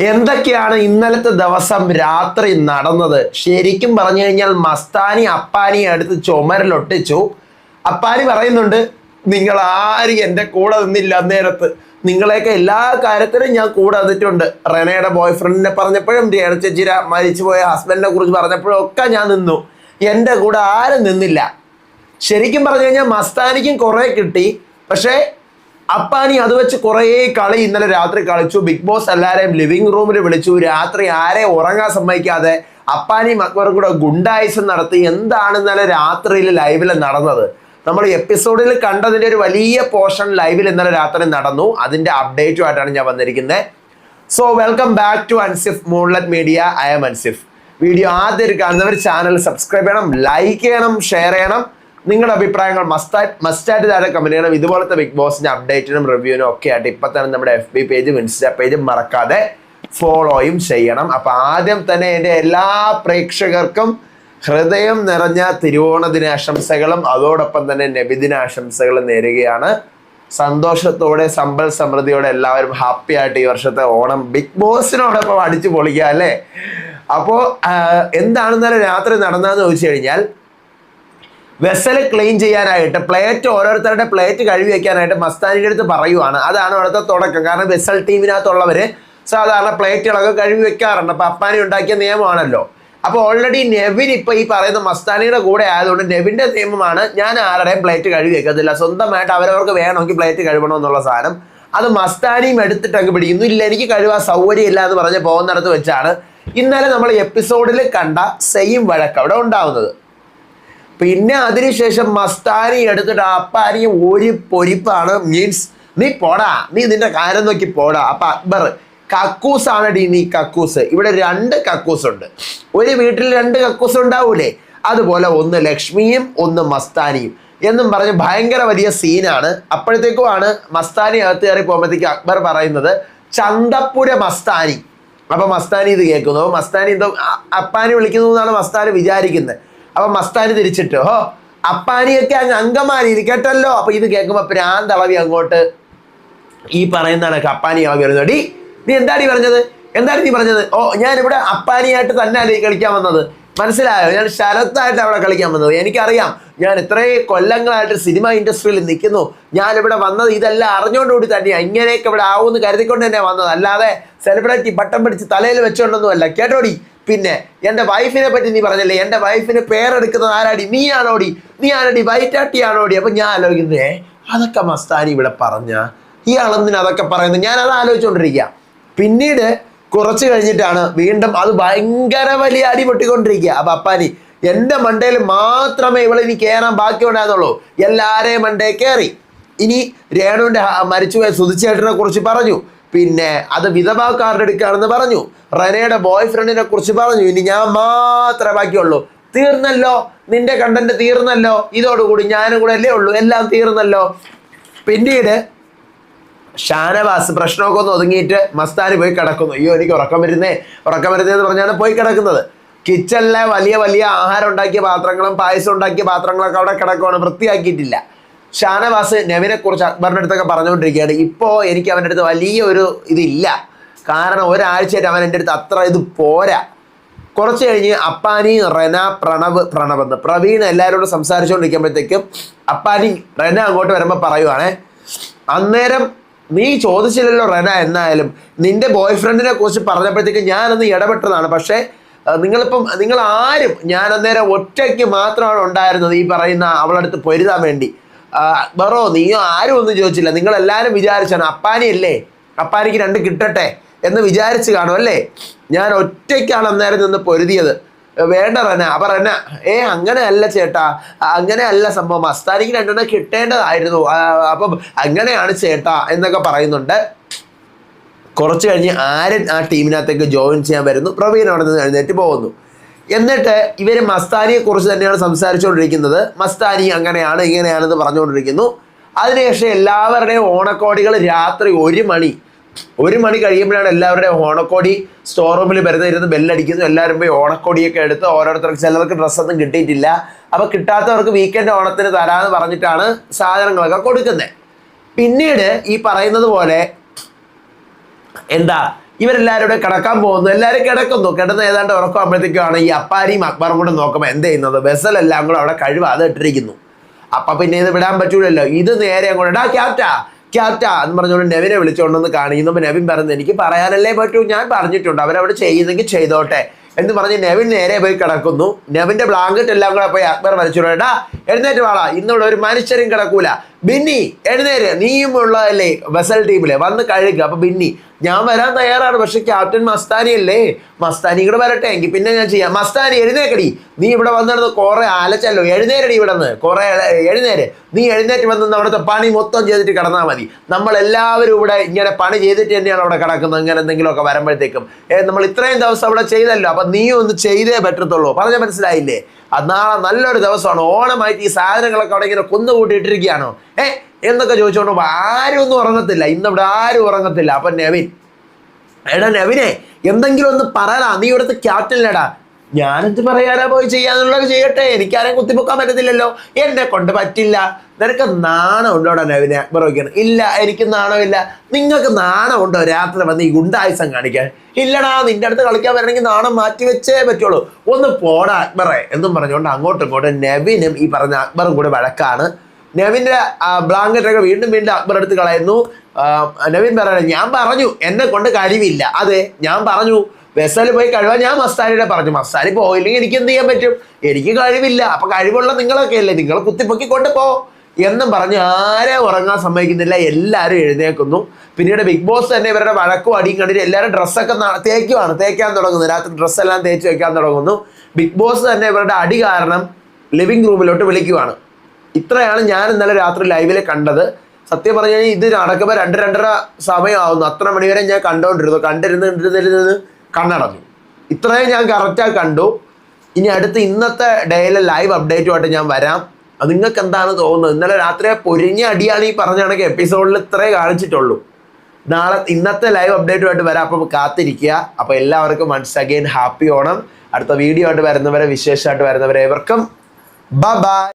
എന്തൊക്കെയാണ് ഇന്നലത്തെ ദിവസം രാത്രി നടന്നത്? ശരിക്കും പറഞ്ഞു കഴിഞ്ഞാൽ മസ്താനി അപ്പാനി അടുത്ത് ചുമരിലൊട്ടിച്ചു. അപ്പാനി പറയുന്നുണ്ട് നിങ്ങൾ ആരും എന്റെ കൂടെ നിന്നില്ല അന്നേരത്ത്. നിങ്ങളെയൊക്കെ എല്ലാ കാര്യത്തിലും ഞാൻ കൂടെ നിന്നിട്ടുണ്ട്. റെനയുടെ ബോയ് ഫ്രണ്ടിനെ പറഞ്ഞപ്പോഴും രേണ ചേച്ചിര മരിച്ചുപോയ ഹസ്ബൻഡിനെ കുറിച്ച് പറഞ്ഞപ്പോഴും ഒക്കെ ഞാൻ നിന്നു. എന്റെ കൂടെ ആരും നിന്നില്ല. ശരിക്കും പറഞ്ഞു കഴിഞ്ഞാൽ മസ്താനിക്കും കുറേ കിട്ടി. പക്ഷേ അപ്പാനി അത് വെച്ച് കുറേ കളി ഇന്നലെ രാത്രി കളിച്ചു. ബിഗ് ബോസ് എല്ലാവരെയും ലിവിംഗ് റൂമിൽ വിളിച്ചു. രാത്രി ആരെ ഉറങ്ങാൻ സമ്മതിക്കാതെ അപ്പാനി അക്ബറും കൂടെ ഗുണ്ടായിസം നടത്തി. എന്താണ് ഇന്നലെ രാത്രിയിൽ ലൈവിൽ നടന്നത്? നമ്മൾ എപ്പിസോഡിൽ കണ്ടതിന്റെ ഒരു വലിയ പോർഷൻ ലൈവിൽ ഇന്നലെ രാത്രി നടന്നു. അതിന്റെ അപ്ഡേറ്റുമായിട്ടാണ് ഞാൻ വന്നിരിക്കുന്നത് so welcome back to Ansif moonlet media I am Ansif video ആദ്യം കാണുന്നവർ ചാനൽ സബ്സ്ക്രൈബ് ചെയ്യണം ലൈക്ക് ചെയ്യണം ഷെയർ ചെയ്യണം. നിങ്ങളുടെ അഭിപ്രായങ്ങൾ മസ്റ്റായിട്ട് മസ്റ്റായിട്ട് താഴെ കമന്റ് ചെയ്യണം. ഇതുപോലത്തെ ബിഗ് ബോസിന്റെ അപ്ഡേറ്റിനും റിവ്യൂവിനും ഒക്കെ ആയിട്ട് ഇപ്പൊ തന്നെ നമ്മുടെ എഫ് ബി പേജും ഇൻസ്റ്റാ പേജും മറക്കാതെ ഫോളോയും ചെയ്യണം. അപ്പൊ ആദ്യം തന്നെ എന്റെ എല്ലാ പ്രേക്ഷകർക്കും ഹൃദയം നിറഞ്ഞ തിരുവോണ ദിനാശംസകളും അതോടൊപ്പം തന്നെ നബിദിനാശംസകളും നേരുകയാണ്. സന്തോഷത്തോടെ സമ്പൽ സമൃദ്ധിയോടെ എല്ലാവരും ഹാപ്പി ആയിട്ട് ഈ വർഷത്തെ ഓണം ബിഗ് ബോസിനോടൊപ്പം അടിച്ചു പൊളിക്കുക അല്ലേ? അപ്പോൾ എന്താണെന്നാലും രാത്രി നടന്നതെന്ന് ചോദിച്ചു കഴിഞ്ഞാൽ വെസൽ ക്ലീൻ ചെയ്യാനായിട്ട് പ്ലേറ്റ് ഓരോരുത്തരുടെ പ്ലേറ്റ് കഴുകി വയ്ക്കാനായിട്ട് മസ്താനിയുടെ അടുത്ത് പറയുവാണ്. അതാണ് അവിടുത്തെ തുടക്കം. കാരണം വെസൽ ടീമിനകത്തുള്ളവർ സാധാരണ പ്ലേറ്റുകളൊക്കെ കഴുകി വെക്കാറുണ്ട്. അപ്പം അപ്പാനി ഉണ്ടാക്കിയ നിയമമാണല്ലോ. അപ്പോൾ ഓൾറെഡി നെവിൻ ഇപ്പോൾ ഈ പറയുന്ന മസ്താനിയുടെ കൂടെ ആയതുകൊണ്ട് നെവിന്റെ നിയമമാണ് ഞാൻ ആരുടെയും പ്ലേറ്റ് കഴുകി വെക്കത്തില്ല. സ്വന്തമായിട്ട് അവരവർക്ക് വേണമെങ്കിൽ പ്ലേറ്റ് കഴുകണമെന്നുള്ള സാധനം അത് മസ്താനിയും എടുത്തിട്ട് അങ്ങ് പിടിക്കുന്നു. ഇല്ല എനിക്ക് കഴുകാൻ സൗകര്യമില്ല എന്ന് പറഞ്ഞ് പോകുന്നിടത്ത് വെച്ചാണ് ഇന്നലെ നമ്മൾ എപ്പിസോഡിൽ കണ്ട സെയിം വഴക്ക് അവിടെ ഉണ്ടാവുന്നത്. പിന്നെ അതിനുശേഷം മസ്താനി എടുത്തിട്ട് അപ്പാനി ഒരു പൊരിപ്പാണ്. മീൻസ് നീ പോടാ നീ നിന്റെ കാര്യം നോക്കി പോടാ. അപ്പൊ അക്ബർ കക്കൂസ് ആണടി നീ കക്കൂസ്. ഇവിടെ രണ്ട് കക്കൂസ് ഉണ്ട് ഒരു വീട്ടിൽ രണ്ട് കക്കൂസ് ഉണ്ടാവൂലേ? അതുപോലെ ഒന്ന് ലക്ഷ്മിയും ഒന്ന് മസ്താനിയും. എന്നും പറഞ്ഞ് ഭയങ്കര വലിയ സീനാണ്. അപ്പോഴത്തേക്കുമാണ് മസ്താനി അകത്ത് കയറി പോകുമ്പോഴത്തേക്ക് അക്ബർ പറയുന്നത് ചന്തപ്പുര മസ്താനി. അപ്പൊ മസ്താനി ഇത് കേൾക്കുന്നു. മസ്താനി എന്തോ അപ്പാനി വിളിക്കുന്നു എന്നാണ് മസ്താനി വിചാരിക്കുന്നത്. അപ്പൊ മസ്താനി തിരിച്ചിട്ട്. ഹോ അപ്പാനിയൊക്കെ അങ്ങ് അങ്കമാലിയിൽ കേട്ടല്ലോ. അപ്പൊ ഇത് കേൾക്കുമ്പോ പ്രാന്തളവി അങ്ങോട്ട് ഈ പറയുന്നതാണ് അപ്പാനി അളവി വരുന്നത് നീ എന്താടി പറഞ്ഞത്? എന്താണ് നീ പറഞ്ഞത്? ഓ ഞാൻ ഇവിടെ അപ്പാനിയായിട്ട് തന്നെ അല്ലേ കളിക്കാൻ വന്നത്? മനസ്സിലായോ? ഞാൻ ശരത്തായിട്ട് അവിടെ കളിക്കാൻ വന്നത്. എനിക്കറിയാം. ഞാൻ ഇത്രയും കൊല്ലങ്ങളായിട്ട് സിനിമ ഇൻഡസ്ട്രിയിൽ നിൽക്കുന്നു. ഞാൻ ഇവിടെ വന്നത് ഇതെല്ലാം അറിഞ്ഞുകൊണ്ടുകൂടി തന്നെയാണ് ഇങ്ങനെയൊക്കെ ഇവിടെ ആവുമെന്ന് കരുതിക്കൊണ്ട് തന്നെ വന്നത്. അല്ലാതെ സെലിബ്രിറ്റി പട്ടം പിടിച്ച് തലയിൽ വെച്ചോണ്ടൊന്നുമല്ല കേട്ടോടി പിന്നെ എന്റെ വൈഫിനെ പറ്റി നീ പറഞ്ഞല്ലേ? എന്റെ വൈഫിന് പേരെടുക്കുന്നത് ആരാടി? നീ ആണോടി? നീ ആണോടി വൈറ്റാട്ടി ആണോടി? അപ്പം ഞാൻ ആലോചിക്കുന്നേ അതൊക്കെ മസ്താനി ഇവിടെ പറഞ്ഞ ഇയാളെന്തിനാ അതൊക്കെ പറയുന്നത് ഞാൻ അത് ആലോചിച്ചുകൊണ്ടിരിക്കുക പിന്നീട് കുറച്ച് കഴിഞ്ഞിട്ടാണ് വീണ്ടും അത് ഭയങ്കര വലിയ അടി പൊട്ടിക്കൊണ്ടിരിക്കുക അപ്പൊ അപ്പാനി എന്റെ മണ്ടയിൽ മാത്രമേ ഇവളെ ഇനി കയറാൻ ബാക്കിയുണ്ടായിരുന്നുള്ളൂ. എല്ലാരെയും മണ്ടേ കയറി ഇനി മരിച്ചു മരിച്ചുപോയ സുധിച്ചേട്ടനെ കുറിച്ച് പറഞ്ഞു. പിന്നെ അത് വിധവാക്കാരുടെ എടുക്കുകയാണെന്ന് പറഞ്ഞു. റനയുടെ ബോയ് ഫ്രണ്ടിനെ കുറിച്ച് പറഞ്ഞു. ഇനി ഞാൻ മാത്രമേ ബാക്കിയുള്ളൂ. തീർന്നല്ലോ. നിന്റെ കണ്ടന്റ് തീർന്നല്ലോ. ഇതോടുകൂടി ഞാനും കൂടെ അല്ലേ ഉള്ളൂ. എല്ലാം തീർന്നല്ലോ. പിന്നീട് ഷാനവാസ് പ്രശ്നമൊക്കെ ഒന്ന് ഒതുങ്ങിയിട്ട് മസ്താനി പോയി കിടക്കുന്നു. അയ്യോ എനിക്ക് ഉറക്കം വരുന്നേ. ഉറക്കം വരുന്നേ എന്ന് പറഞ്ഞാണ് പോയി കിടക്കുന്നത്. കിച്ചണിലെ വലിയ വലിയ ആഹാരം ഉണ്ടാക്കിയ പാത്രങ്ങളും പായസം ഉണ്ടാക്കിയ പാത്രങ്ങളൊക്കെ അവിടെ കിടക്കുവാണ്. വൃത്തിയാക്കിയിട്ടില്ല. ഷാനവാസ് നവിനെ കുറിച്ച് അക്ബറിന്റെ അടുത്തൊക്കെ പറഞ്ഞുകൊണ്ടിരിക്കുകയാണ്. ഇപ്പോൾ എനിക്ക് അവന്റെ അടുത്ത് വലിയ ഒരു ഇതില്ല. കാരണം ഒരാഴ്ചയായിട്ട് അവൻ എന്റെ അടുത്ത് അത്ര ഇത് പോരാ. കുറച്ച് കഴിഞ്ഞ് അപ്പാനി റെന പ്രണവ് പ്രണവ് എന്ന് പ്രവീൺ എല്ലാവരോടും സംസാരിച്ചുകൊണ്ടിരിക്കുമ്പോഴത്തേക്കും അപ്പാനി റെന അങ്ങോട്ട് വരുമ്പോൾ പറയുവാണേ അന്നേരം നീ ചോദിച്ചില്ലല്ലോ റെന എന്നായാലും നിന്റെ ബോയ് ഫ്രണ്ടിനെ കുറിച്ച് പറഞ്ഞപ്പോഴത്തേക്കും ഞാനന്ന് ഇടപെട്ടതാണ്. പക്ഷേ നിങ്ങളിപ്പം നിങ്ങൾ ആരും ഞാൻ അന്നേരം ഒറ്റയ്ക്ക് മാത്രമാണ് ഉണ്ടായിരുന്നത് ഈ പറയുന്ന അവളടുത്ത് പൊരുതാൻ വേണ്ടി. അക്ബറോ നീയോ ആരും ഒന്നും ചോദിച്ചില്ല. നിങ്ങൾ എല്ലാവരും വിചാരിച്ചാണ് അപ്പാനിയല്ലേ? അപ്പാനിക്ക് രണ്ട് കിട്ടട്ടെ എന്ന് വിചാരിച്ച് കാണും അല്ലേ? ഞാൻ ഒറ്റയ്ക്കാണ് അന്നേരം നിന്ന് പൊരുതിയത്. വേണ്ട റന. അപ്പൊ റന ഏ അങ്ങനെ അല്ല ചേട്ടാ. അങ്ങനെ അല്ല സംഭവം. അസ്താനിക്ക് രണ്ടെണ്ണം കിട്ടേണ്ടതായിരുന്നു. അപ്പം അങ്ങനെയാണ് ചേട്ടാ എന്നൊക്കെ പറയുന്നുണ്ട്. കുറച്ച് കഴിഞ്ഞ് ആര്യൻ ആ ടീമിനകത്തേക്ക് ജോയിൻ ചെയ്യാൻ വരുന്നു. പ്രവീൺ അവിടെ നിന്ന് എഴുന്നേറ്റ് പോകുന്നു. എന്നിട്ട് ഇവർ മസ്താനിയെ കുറിച്ച് തന്നെയാണ് സംസാരിച്ചുകൊണ്ടിരിക്കുന്നത്. മസ്താനി അങ്ങനെയാണ് ഇങ്ങനെയാണെന്ന് പറഞ്ഞുകൊണ്ടിരിക്കുന്നു. അതിനുശേഷം എല്ലാവരുടെയും ഓണക്കോടികൾ രാത്രി ഒരു മണി. ഒരു മണി കഴിയുമ്പോഴാണ് എല്ലാവരുടെയും ഓണക്കോടി സ്റ്റോർ റൂമിൽ വരുന്ന ഇരുന്ന് ബെല്ലടിക്കുന്നു. എല്ലാവരും പോയി ഓണക്കോടിയൊക്കെ എടുത്ത് ഓരോരുത്തർക്ക് ചിലർക്ക് ഡ്രസ്സൊന്നും കിട്ടിയിട്ടില്ല. അപ്പോൾ കിട്ടാത്തവർക്ക് വീക്കെൻഡ് ഓണത്തിന് തരാമെന്ന് പറഞ്ഞിട്ടാണ് സാധനങ്ങളൊക്കെ കൊടുക്കുന്നത് പിന്നീട് ഈ പറയുന്നത് പോലെ എന്താ ഇവരെല്ലാവരും കൂടെ കിടക്കാൻ പോകുന്നു. എല്ലാവരും കിടക്കുന്നു. കിടന്ന് ഏതാണ്ട് ഉറക്കമാകുമ്പോഴത്തേക്കാണ് ഈ അപ്പാരിയും അക്ബറും കൂടെ നോക്കുമ്പോൾ എന്ത് ചെയ്യുന്നത്? വെസലെല്ലാം കൂടെ അവിടെ കഴിവാതെ ഇട്ടിരിക്കുന്നു. അപ്പൊ പിന്നെ ഇത് വിടാൻ പറ്റൂലല്ലോ. ഇത് നേരെ അങ്ങോട്ട് ഡാ ക്യാപ്റ്റാ ക്യാപ്റ്റാ എന്ന് പറഞ്ഞുകൊണ്ട് നെവിനെ വിളിച്ചുകൊണ്ടെന്ന് കാണിക്കുമ്പോൾ നെവിൻ പറഞ്ഞു എനിക്ക് പറയാനല്ലേ പറ്റൂ ഞാൻ പറഞ്ഞിട്ടുണ്ട്. അവരവിടെ ചെയ്യുന്നെങ്കിൽ ചെയ്തോട്ടെ എന്ന് പറഞ്ഞ് നെവിൻ നേരെ പോയി കിടക്കുന്നു. നെവിന്റെ ബ്ലാങ്കറ്റ് എല്ലാം കൂടെ പോയി അക്ബർ വലിച്ചുകൊണ്ടാ എഴുന്നേറ്റ് വാളാ ഇന്നിവിടെ ഒരു മനുഷ്യരും കിടക്കൂല. ബിന്നി എഴുന്നേര്. നീയും ഉള്ളതല്ലേ വെസൽ ടീമിലെ വന്ന് കഴുകുക അപ്പൊ ബിന്നി ഞാൻ വരാൻ തയ്യാറാണ് പക്ഷെ ക്യാപ്റ്റൻ മസ്താനി അല്ലേ? മസ്താനി ഇവിടെ വരട്ടെ എങ്കിൽ പിന്നെ ഞാൻ ചെയ്യാം. മസ്താനി എഴുന്നേക്കടി. നീ ഇവിടെ വന്നിരുന്ന് കുറെ അലച്ചല്ലോ എഴുന്നേരടി ഇവിടെ നിന്ന്. കുറെ എഴുന്നേര്. നീ എഴുന്നേറ്റ് വന്ന് അവിടുത്തെ പണി മൊത്തം ചെയ്തിട്ട് കിടന്നാൽ മതി. നമ്മൾ എല്ലാവരും ഇവിടെ ഇങ്ങനെ പണി ചെയ്തിട്ട് തന്നെയാണ് അവിടെ കിടക്കുന്നത്. അങ്ങനെ എന്തെങ്കിലുമൊക്കെ വരുമ്പോഴത്തേക്കും. നമ്മൾ ഇത്രയും ദിവസം അവിടെ ചെയ്തല്ലോ. അപ്പം നീ ഒന്ന് ചെയ്തേ പറ്റത്തുള്ളൂ. പറഞ്ഞ മനസ്സിലായില്ലേ? അത് നാളെ നല്ലൊരു ദിവസമാണ്. ഓണമായിട്ട് ഈ സാധനങ്ങളൊക്കെ അവിടെ ഇങ്ങനെ കുന്നുകൂട്ടിയിട്ടിരിക്കുകയാണോ? ഏ എന്നൊക്കെ ചോദിച്ചുകൊണ്ട് ആരും ഒന്നും ഉറങ്ങത്തില്ല. ഇന്ന് ഇവിടെ ആരും ഉറങ്ങത്തില്ല. അപ്പൊ നെവിൻ എടാ നെവിനെ എന്തെങ്കിലും ഒന്ന് പറയടാ. നീ ഇവിടുത്തെ ക്യാപ്റ്റനിലടാ ഞാനെന്ത് പറയാനാ പോയി ചെയ്യാന്നുള്ളത് ചെയ്യട്ടെ. എനിക്കാരെയും കുത്തിപ്പൊക്കാൻ പറ്റത്തില്ലല്ലോ. എന്നെ കൊണ്ട് പറ്റില്ല. നിനക്ക് നാണം ഉണ്ടോടാ നെവിനെ? വയ്ക്കണം ഇല്ല എനിക്ക് നാണമില്ല നിങ്ങൾക്ക് നാണം ഉണ്ടോ രാത്രി വന്ന് ഈ ഗുണ്ടായുസം കാണിക്കാൻ? ഇല്ലടാ നിന്റെ അടുത്ത് കളിക്കാൻ വരണമെങ്കിൽ നാണം മാറ്റി വെച്ചേ പറ്റുള്ളൂ. ഒന്ന് പോടാ അക്ബറെ. എന്നും പറഞ്ഞുകൊണ്ട് അങ്ങോട്ടും ഇങ്ങോട്ടും നെവിനും ഈ പറഞ്ഞ അക്ബറും കൂടെ വഴക്കാണ്. നെവിന്റെ ബ്ലാങ്കറ്റ് ഒക്കെ വീണ്ടും വീണ്ടും അക്ബർ എടുത്ത് കളയുന്നു. നവീൻ പറയുന്നത് ഞാൻ പറഞ്ഞു എന്നെ കൊണ്ട് കഴിവില്ല. അതെ ഞാൻ പറഞ്ഞു വെസൽ പോയി കഴിവാൻ ഞാൻ മസ്താരിയുടെ പറഞ്ഞു. മസ്താരി പോയില്ലെങ്കിൽ എനിക്ക് എന്ത് ചെയ്യാൻ പറ്റും? എനിക്ക് കഴിവില്ല. അപ്പൊ കഴിവുള്ള നിങ്ങളൊക്കെ അല്ലേ നിങ്ങൾ കുത്തിപ്പൊക്കി കൊണ്ട് പോ. എന്നും പറഞ്ഞ് ആരെ ഉറങ്ങാൻ സമ്മതിക്കുന്നില്ല. എല്ലാവരും എഴുന്നേക്കുന്നു പിന്നീട് ബിഗ് ബോസ് തന്നെ ഇവരുടെ വഴക്കും അടിയും കണ്ടിട്ട് എല്ലാവരും ഡ്രസ്സൊക്കെ തേക്കുവാണ്. തേക്കാൻ തുടങ്ങുന്നു. രാത്രി ഡ്രസ്സെല്ലാം തേച്ച് വെക്കാൻ തുടങ്ങുന്നു. ബിഗ് ബോസ് തന്നെ ഇവരുടെ അടി കാരണം ലിവിങ് റൂമിലോട്ട് വിളിക്കുവാണ്. ഇത്രയാണ് ഞാൻ ഇന്നലെ രാത്രി ലൈവിൽ കണ്ടത്. സത്യം പറഞ്ഞാൽ ഇത് നടക്കുമ്പോൾ രണ്ട് രണ്ടര സമയമാവുന്നു. അത്ര മണിവരെ ഞാൻ കണ്ടുകൊണ്ടിരുന്നു കണ്ടിരുന്ന് കണ്ടിരുന്നു കണ്ണടഞ്ഞു. ഇത്രയും ഞാൻ കറക്റ്റായി കണ്ടു. ഇനി അടുത്ത് ഇന്നത്തെ ഡേയിലെ ലൈവ് അപ്ഡേറ്റുമായിട്ട് ഞാൻ വരാം. അത് നിങ്ങൾക്ക് എന്താണ് തോന്നുന്നത്? ഇന്നലെ രാത്രി പൊരിഞ്ഞ അടിയാണ് ഈ പറഞ്ഞ കണക്ക് എപ്പിസോഡിൽ ഇത്രേ കാണിച്ചിട്ടുള്ളൂ. നാളെ ഇന്നത്തെ ലൈവ് അപ്ഡേറ്റുമായിട്ട് വരാം. അപ്പം കാത്തിരിക്കുക. അപ്പോൾ എല്ലാവർക്കും വൺസ് അഗെയിൻ ഹാപ്പി ഓണം. അടുത്ത വീഡിയോ ആയിട്ട് വരുന്നവരെ വിശേഷമായിട്ട് വരുന്നവരെ ഏവർക്കും. ബൈ